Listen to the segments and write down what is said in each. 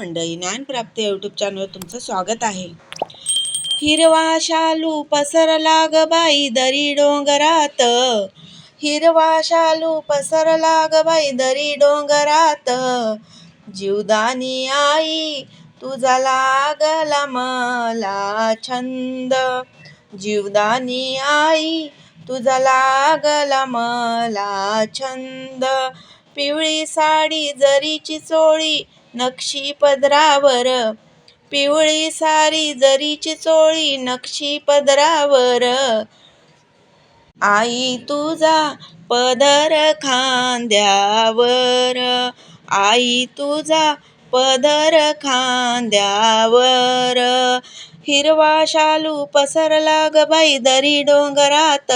मंडळी ज्ञानप्राप्त यूट्यूब चॅनलवर तुमचं स्वागत आहे. हिरवा शालू पसरला ग बाई दरी डोंगरात. हिरवा शालू पसरला ग बाई दरी डोंगरात. जीवदानी आई तुझा लागला मला छंद. जीवदानी आई तुझा लागला मला छंद. पिवळी साडी जरीची चोळी नक्षी पदरावर पिवळी सारी जरीची चोळी नक्षी पदरावर आई तुझा पदर खांद्यावर आई तुझा पदर खांद्यावर हिरवा शालू पसरला ग बाई दरी डोंगरात.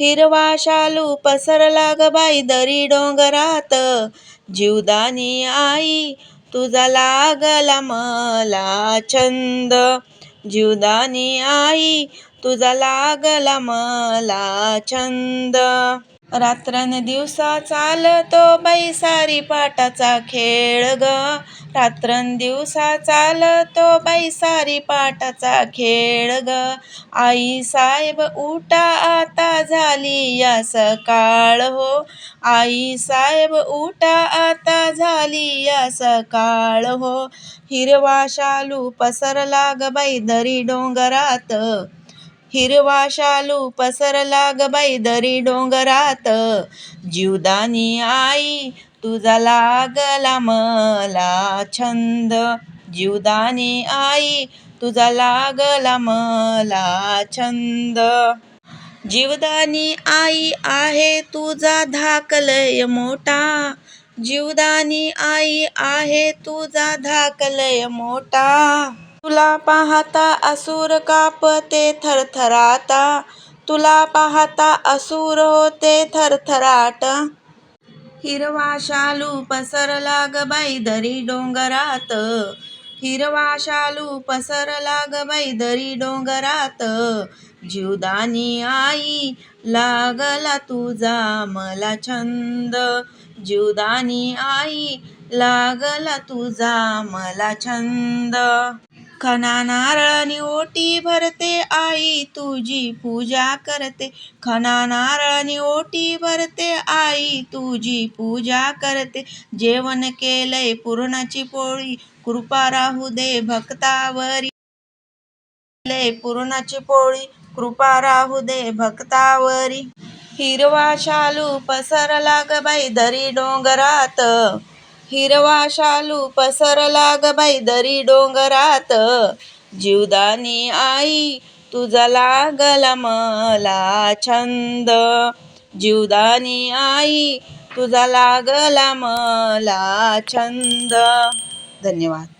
हिरवा शालू पसरला ग बाई दरी डोंगरात जीवदानी आई तुझा लागला मला छंद जीवदानी आई तुझा लागला मला छंद रात्रन दिवसा चालतो बैसारी सारी पाटाचा खेळ ग. रात्रन दिवसा चालतो बैसारी सारी पाटाचा खेळ ग. आई साहेब उठा आता झाली या सकाळ हो. आई साहेब उठा आता झाली या सकाळ हो. हिरवा शालू पसरला ग बैदरी दरी डोंगरात. हिरवा शालू पसरला ग बाई दरी डोंगरात जीवदानी आई तुझा लागला मला छंद जीवदानी आई तुझा लागला मला छंद जीवदानी आई आहे तुझा धाकलय मोठा जीवदानी आई आहे तुझा धाकलय मोठा तुला पाहता असुर कापते थरथराटा तुला पाहता असुर होते थरथराट. हिरवा शालू पसरला ग बाई दरी डोंगरात. हिरवा शालू पसरला ग बाई दरी डोंगरात. जीवदानी आई लागला तुझा मला छंद. जीवदानी आई लागला तुझा मला छंद. खना नारळानी ओटी भरते आई तुझी पूजा करते. खना नारळानी ओटी भरते आई तुझी पूजा करते. जेवण केलंय पुरणाची पोळी कृपा राहू दे भक्तावरी. केलंय पुरणाची पोळी कृपा राहू दे भक्तावरी. हिरवा शालू पसरला ग बाई दरी डोंगरात. हिरवा शालू पसरला ग बाई दरी डोंगरात. जीवदानी आई तुझा लागला मला छंद. जीवदानी आई तुझा लागला मला छंद. धन्यवाद.